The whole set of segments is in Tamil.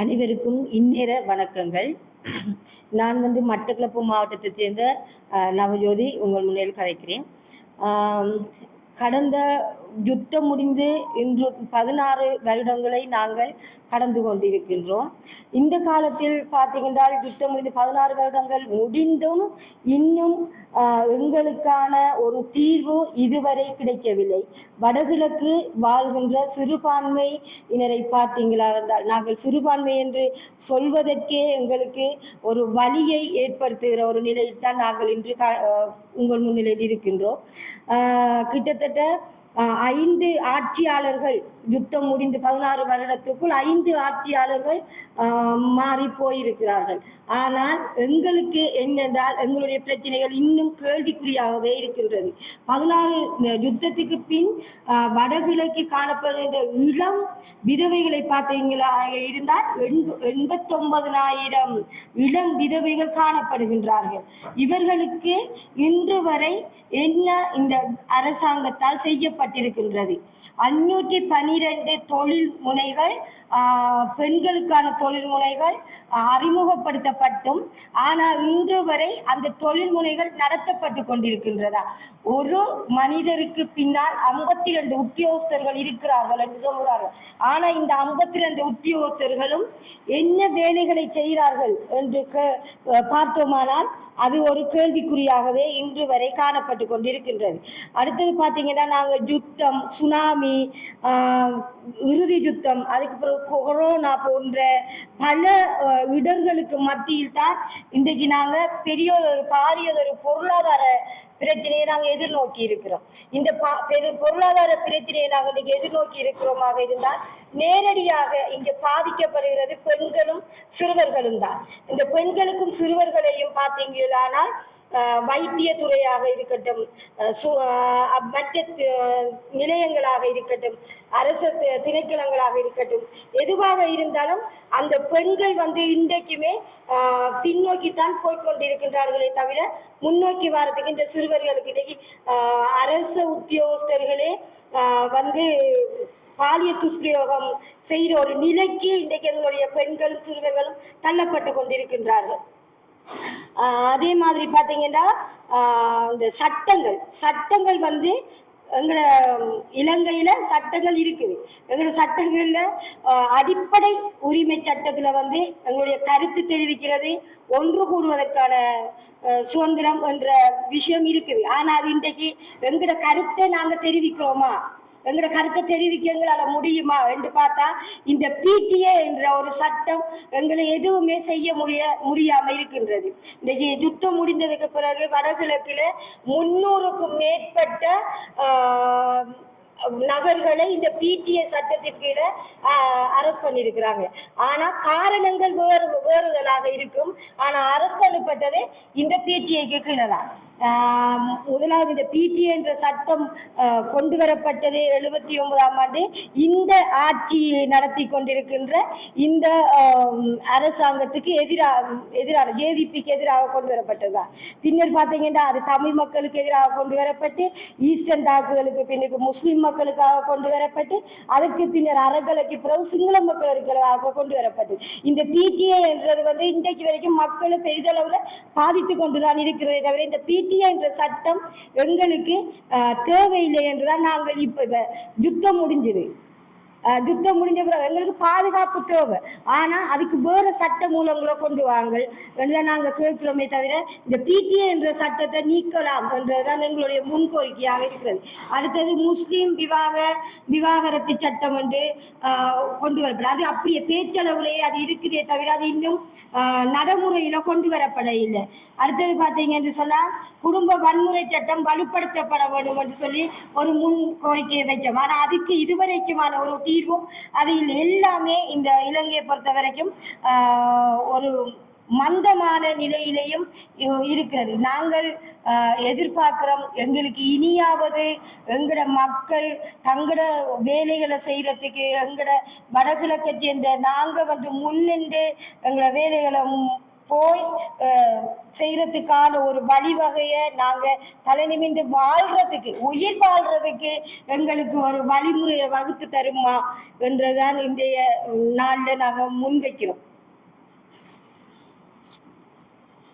அனைவருக்கும் இந்நேர வணக்கங்கள். நான் வந்து மட்டக்களப்பு மாவட்டத்தை சேர்ந்த நவஜோதி உங்கள் முன்னில் கதைக்கிறேன். கடந்த யுத்தம் முடிந்து இன்று பதினாறு வருடங்களை நாங்கள் கடந்து கொண்டிருக்கின்றோம். இந்த காலத்தில் பார்த்தீங்கன்றால் யுத்தம் முடிந்து பதினாறு வருடங்கள் முடிந்தும் இன்னும் எங்களுக்கான ஒரு தீர்வு இதுவரை கிடைக்கவில்லை. வடகிழக்கு வாழ்கின்ற சிறுபான்மையினரை பார்த்தீங்களா என்றால் நாங்கள் சிறுபான்மை என்று சொல்வதற்கே எங்களுக்கு ஒரு வழியை ஏற்படுத்துகிற ஒரு நிலையில் தான் நாங்கள் இன்று உங்கள் முன்னிலையில் இருக்கின்றோம். கிட்டத்தட்ட ஐந்து ஆட்சியாளர்கள் யுத்தம் முடிந்து பதினாறு வருடத்துக்குள் ஐந்து ஆட்சியாளர்கள் மாறி போயிருக்கிறார்கள். ஆனால் எங்களுக்கு என்னென்றால் எங்களுடைய பிரச்சனைகள் இன்னும் கேள்விக்குறியாகவே இருக்கின்றது. பதினாறு யுத்தத்துக்கு பின் வடகிழக்கு காணப்படுகின்ற இளம் விதவைகளை பார்த்தீங்களா? இருந்தால் எண்பத்தொன்பதனாயிரம் இளம் விதவைகள் காணப்படுகின்றார்கள். இவர்களுக்கு இன்று வரை என்ன இந்த அரசாங்கத்தால் செய்யப்பட்டிருக்கின்றது? அஞ்சூற்றி பனிரெண்டு தொழில் முனைகள் பெண்களுக்கான தொழில் முனைகள் அறிமுகப்படுத்தப்பட்டும். ஆனால் இன்று வரை அந்த தொழில் முனைகள் நடத்தப்பட்டு கொண்டிருக்கின்றதா? ஒரு மனிதருக்கு பின்னால் ஐம்பத்தி ரெண்டு உத்தியோகஸ்தர்கள் இருக்கிறார்கள் என்று சொல்கிறார்கள். ஆனால் இந்த ஐம்பத்தி ரெண்டு உத்தியோகஸ்தர்களும் என்ன வேலைகளை செய்கிறார்கள் என்று கே- பார்த்தோமானால் அது ஒரு கேள்விக்குறியாகவே இன்று வரை காணப்பட்டு கொண்டிருக்கின்றது. அடுத்தது பார்த்தீங்கன்னா நாங்கள் யுத்தம் சுனாமி ஆஹ், இறுதி யுத்தம் அதுக்கு பிறகு கொரோனா போன்ற பல இடர்களுக்கு மத்தியில் தான் இன்றைக்கு நாங்கள் பெரியதொரு பாரியதொரு பொருளாதார பிரச்சனையை நாங்கள் எதிர்நோக்கி இருக்கிறோம். இந்த பா பெரு பொருளாதார பிரச்சனையை நாங்கள் இன்னைக்கு எதிர்நோக்கி இருக்கிறோமாக இருந்தால் நேரடியாக இங்கே பாதிக்கப்படுகிறது பெண்களும் சிறுவர்களும் தான் இந்த பெண்களுக்கும் சிறுவர்களையும் பார்த்தீங்களானால் வைத்தியத்துறையாக இருக்கட்டும் சு- மற்ற நிலையங்களாக இருக்கட்டும் அரசு திணைக்களங்களாக இருக்கட்டும் எதுவாக இருந்தாலும் அந்த பெண்கள் வந்து இன்றைக்குமே பின்னோக்கித்தான் போய்க்கொண்டிருக்கின்றார்களே தவிர முன்னோக்கி வரதுக்கு இந்த சிறுவர்களுக்கு இன்னைக்கு அரசு உத்தியோகஸ்தர்களே வந்து பாலியல் துஷ்பிரயோகம் செய்கிற ஒரு நிலைக்கு இன்றைக்கு எங்களுடைய பெண்களும் சிறுவர்களும் தள்ளப்பட்டு கொண்டிருக்கின்றார்கள். அதே மாதிரி பார்த்தீங்கன்னா இந்த சட்டங்கள். சட்டங்கள் வந்து எங்களோட இலங்கையில் சட்டங்கள் இருக்குது. எங்களோட சட்டங்களில் அடிப்படை உரிமை சட்டத்தில் வந்து எங்களுடைய கருத்து தெரிவிக்கிறது ஒன்று கூடுவதற்கான சுதந்திரம் என்ற விஷயம் இருக்குது. ஆனால் அது இன்றைக்கு எங்களோட கருத்தை நாங்கள் தெரிவிக்கிறோமா? எங்களோட கருத்தை தெரிவிக்க எங்களால் முடியுமா என்று பார்த்தா இந்த பிடிஏ என்ற ஒரு சட்டம் எங்களை எதுவுமே செய்ய முடிய முடியாம இருக்கின்றது. இன்னைக்கு யுத்தம் முடிந்ததுக்கு பிறகு வடகிழக்கில் முன்னூறுக்கும் மேற்பட்ட நபர்களை இந்த பிடிஏ சட்டத்தின் கீழே அரெஸ்ட் பண்ணியிருக்கிறாங்க ஆனால் காரணங்கள் வேறு வேறுதலாக இருக்கும். ஆனால் அரெஸ்ட் பண்ணப்பட்டது இந்த பிடிஏக்கு கீழே தான். முதலாவது இந்த பிடிஏ என்ற சட்டம் கொண்டு வரப்பட்டது எழுபத்தி ஒன்பதாம் ஆண்டு. இந்த ஆட்சி நடத்தி கொண்டிருக்கின்ற இந்த அரசாங்கத்துக்கு எதிராக எதிரான ஜேவிபிக்கு எதிராக கொண்டு வரப்பட்டதுதான் பின்னர் பார்த்தீங்கன்னா அது தமிழ் மக்களுக்கு எதிராக கொண்டு வரப்பட்டு ஈஸ்டர்ன் தாக்குதலுக்கு பின்னுக்கு முஸ்லீம் மக்களுக்காக கொண்டு வரப்பட்டு அதற்கு பின்னர் அறகலைக்கு பிறகு சிங்கள மக்களுக்காக கொண்டு வரப்பட்டது இந்த பிடிஏ என்றது வந்து இன்றைக்கு வரைக்கும் மக்களை பெரிதளவில் பாதித்து கொண்டுதான் இருக்கிறதே தவிர இந்த பி பிடிஏ என்ற சட்டம் எங்களுக்கு தேவையில்லை என்றுதான் நாங்கள் இப்போ இப்ப யுத்தம் முடிஞ்சது. யுத்தம் முடிஞ்ச பிறகு எங்களுக்கு பாதுகாப்பு தேவை. ஆனால் அதுக்கு வேறு சட்ட மூலங்களை கொண்டு வாங்கள். என்று நாங்கள் கேட்கிறோமே தவிர இந்த பிடிஏ என்ற சட்டத்தை நீக்கலாம் என்றதுதான் எங்களுடைய முன்கோரிக்கையாக இருக்கிறது. அடுத்தது முஸ்லீம் விவாக விவாகரத்து சட்டம் என்று கொண்டு வரப்படும். அது அப்படியே பேச்சளவுலேயே அது இருக்குதே தவிர அது இன்னும் நடைமுறையில் கொண்டு வரப்பட இல்லை. அடுத்தது பார்த்தீங்க என்று சொன்னால் குடும்ப வன்முறை சட்டம் வலுப்படுத்தப்பட வேண்டும் என்று சொல்லி ஒரு முன் கோரிக்கையை வைச்சோம் ஆனால் அதுக்கு இதுவரைக்குமான ஒரு தீர்வும். அதில் எல்லாமே இந்த இலங்கையை பொறுத்த வரைக்கும் ஒரு மந்தமான நிலையிலையும் இ- இருக்கிறது. நாங்கள் எதிர்பார்க்கிறோம் எங்களுக்கு இனியாவது எங்களோட மக்கள் தங்களோட வேலைகளை செய்யறதுக்கு எங்களோட வடகிழக்கை சேர்ந்த நாங்கள் வந்து முன்னின்று எங்களோட வேலைகளை போய் செய்கிறதுக்கான ஒரு வழிவகையை நாங்கள் தலை நிமிந்து வாழ்கிறதுக்கு உயிர் வாழ்கிறதுக்கு எங்களுக்கு ஒரு வழிமுறையை வகுத்து தருமா என்றுதான் இன்றைய நாளில் நாங்கள் முன்வைக்கிறோம்.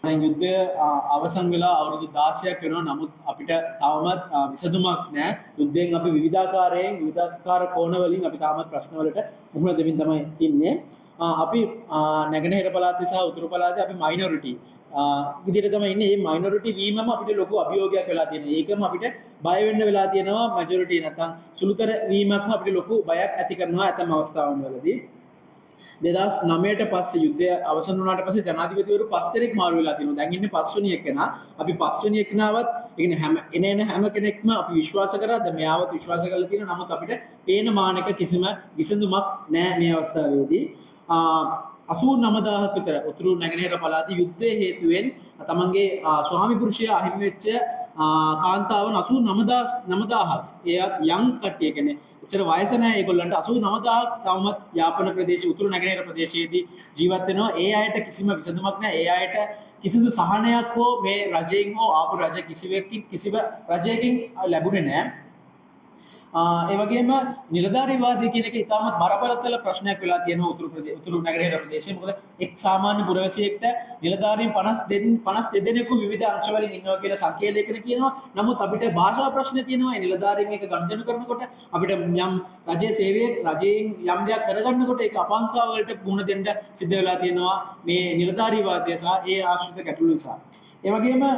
ನಂಗೆ ಯುದ್ಧ ಅವಸಂಗಲ ಅವ್ರದ್ದು ದಾಸ್ಯಾಕೇನೋ ನಮಗ್ ಅಪಿಟ ತಾಮತ್ ವಿಸದುಮಾಕ್ನೆ ಯುದ್ಧೆಂಗ್ ಅಪಿ ವಿವಿಧಾಕಾರೇಂಗ್ ವಿವಿಧಾಕಾರ ಕೋಣವಲಿಂಗ್ ಅಪಿ ತಾಮತ್ ಪ್ರಶ್ನವಲಿಟ ಮುಹ್ಮದ ವಿಂದಮ ಇಮ್ನೆ අපි නැගනහිර පලාති සහ උතුරු පලාද අපි මයිනොරිටි විදිරතම ඉන්න. ඒ මයිනොරටි වීම අපිට ලොකු අභියෝගයක් වෙලා තියෙන ඒකම අපිට බයවෙන්න වෙලා තියෙනවා මජොරටි නැතම් සුළුකර වීමක්ම අපිට ලොකු බයක් ඇති කරනවා ඇතම අවස්ථාවන් වලදී දෙදස් නමයට පස්ස යුද්ධය අවසන් වනට පස ජනාතිපතිවරු පස්තරෙක් මාරුවෙලා තින දැගන්න පස්වනිය කෙන. අපි පස්වනිය කෙනාවත් එන හැම එන එන හැම කෙනෙක්ම අපි විශ්වාස කර. දමයාවත් විශ්වාස කල තින නමුත් අපිට පේන මානක කිසිම විසඳුමක් නෑ මේ අවස්ථාවේදී. අසූ නමදාහක් විතර උතුරු නැගෙනහිර පලාති යුද්ධය හේතුවෙන් තමන්ගේ ස්වාමිපුරුෂය අහිමිවෙච්ච කාන්තාවන් අසූ නමදා නමදාහත්. එයත් යං කට්ටිය කෙනෙ චර වයසනෑ ඒගොල්ලන්ට. අසූ නමදා තවමත් යාපන ප්‍රදේශ උතුරු නැගෙනහිර ප්‍රදේශයේදී ජීවත්වෙනවා ඒ අයට කිසිම විසඳුමක් නෑ. ඒ අයට කිසිදු සහනයක් හෝ මේ රජයෙන් හෝ ආපු රජ කිසිවකින් කිසිව රජයකින් ලැබුණේ නෑ. ආ, ඒ වගේම නිලධාරීවාදය කියන එක ඉතාමත් බරපතල ප්‍රශ්නයක් වෙලා තියෙනවා උතුරු ප්‍රදේ උතුරු නැගෙනහිර ප්‍රදේශයේ. මොකද එක් සාමාන්‍ය පුරවැසියෙක්ට නිලධාරීන් 52 52 දෙනෙකු විවිධ අංශවලින් ඉන්නවා කියලා සංකේතයකට කියනවා. නමුත් අපිට භාෂා ප්‍රශ්න තියෙනවා. ඒ නිලධාරීන් එක ගනුදෙනු කරනකොට අපිට යම් රජයේ සේවයේ රජයෙන් යම් දෙයක් කරගන්නකොට ඒක අපහසුතාව වලට මුහුණ දෙන්න සිද්ධ වෙලා තියෙනවා මේ නිලධාරීවාදය සහ ඒ ආශ්‍රිත ගැටලු නිසා. ඒ වගේම ආ,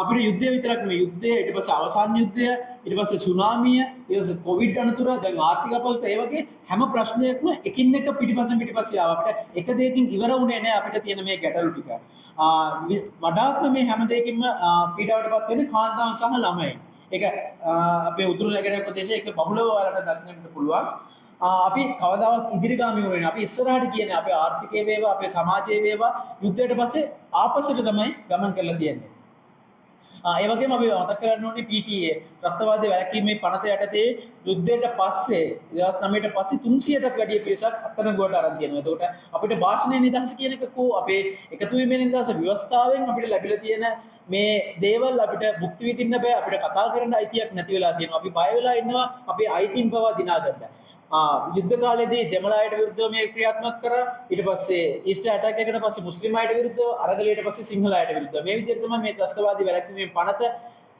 අපිට යුද්ධය විතරක් නෙමෙයි යුද්ධය ඊට පස්සේ අවසාන යුද්ධය ඊට පස්සේ සුනාමිය ඊට පස්සේ කොවිඩ් අනතුර දැන් ආර්ථික අපහසුතාව ඒ වගේ හැම ප්‍රශ්නයක්ම එකින් එක පිටිපස්සෙන් පිටිපස්සේ ආවා අපිට එක දෙයකින් ඉවර වුණේ නැහැ අපිට තියෙන මේ ගැටලු ටික. ආ, වි- වඩාත්ම මේ හැම දෙයකින්ම ආ, පීඩාවටපත් වෙන්නේ කාන්තාවන් සහ ළමයි. ඒක ආ, අපේ උතුරු නැගෙනහිර ප්‍රදේශයේ ඒක බහුලව ඔයාලට දක්නට පුළුවන්. ආ, අපි කවදාවත් ඉදිරිගාමී වෙන්නේ නැහැ. අපි ඉස්සරහට කියන්නේ අපේ ආර්ථිකය වේවා අපේ සමාජය වේවා යුද්ධයට පස්සේ ආපස්සට තමයි ගමන් කරලා තියෙන්නේ. ආ, ඒ වගේම අපි මතක් කරගන්න ඕනේ PTA ත්‍රස්තවාදී වැළකීමේ පනත යටතේ යුද්ධයට පස්සේ 2009ට පස්සේ 300ටත් වැඩිය පිරිසක් අත්අඩංගුවට අරන් තියෙනවා. එතකොට අපිට භාෂණයේ නිදහස කියන එක කෝ අපේ එකතු වීමේ නිදහස ව්‍යවස්ථාවෙන් අපිට ලැබිලා තියෙන මේ දේවල් අපිට භුක්ති විඳින්න බෑ අපිට කතා කරන්න අයිතියක් නැති වෙලා තියෙනවා. අපි බය වෙලා ඉන්නවා අපේ අයිතීන් පවා දිනා ගන්න. ආ, යුද්ධ කාලේදී දෙමළ අයට විරුද්ධව මේ ක්‍රියාත්මක කරා ඊට පස්සේ ඊස්ට් ඇටැක් එකකට පස්සේ මුස්ලිම් අයට විරුද්ධව අරගලයට පස්සේ සිංහල අයට විරුද්ධව මේ විදිහට තමයි මේ ත්‍රස්තවාදී වැළැක්වීමේ පනත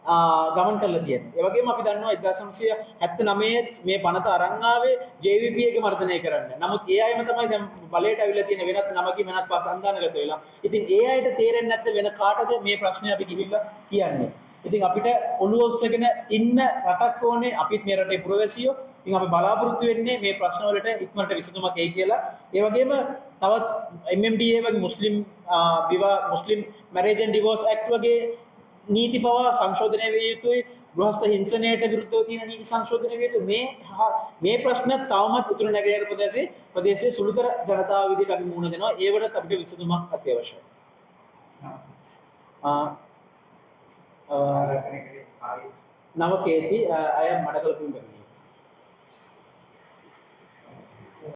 ආ, ගමන් කරලා තියෙන්නේ. ඒ වගේම අපි දන්නවා 1979 මේ පනත අරන් ආවේ JVP එක මර්ධනය කරන්න. නමුත් ඒ අයම තමයි දැන් බලයට අවිලා තියෙන වෙනත් නමකින් වෙනත් පස් අන්දානගත වෙලා. ඉතින් ඒ අයට තේරෙන්නේ නැත්නම් වෙන කාටද මේ ප්‍රශ්නේ අපි ගිහිල්ලා කියන්නේ. ඉතින් අපිට ඔළුව උස්සගෙන ඉන්න රටක් ඕනේ අපිත් මේ රටේ පුරවැසියෝ. ඉතින් අපි බලාපොරොත්තු වෙන්නේ මේ ප්‍රශ්න වලට ඉක්මනට විසඳුමක් එයි කියලා. ඒ වගේම තවත් MMDA වගේ මුස්ලිම් ආ, විවාහ Muslim marriage and divorce act වගේ නීති පවා සංශෝධනය විය යුතුයි. ගෘහස්ත හිංසනයට විරුද්ධව තියෙන නීති සංශෝධනය විය යුතුයි. මේ මේ ප්‍රශ්න තවමත් උතුරු නැගෙනහිර ප්‍රදේශයේ ප්‍රදේශයේ සුළුතර ජනතාව විදිහට අපි මුහුණ දෙනවා. ඒවට අපිට විසඳුමක් අත්‍යවශ්‍යයි. ආ, ආ, නව කේති අය මඩකලපුම් කරන්නේ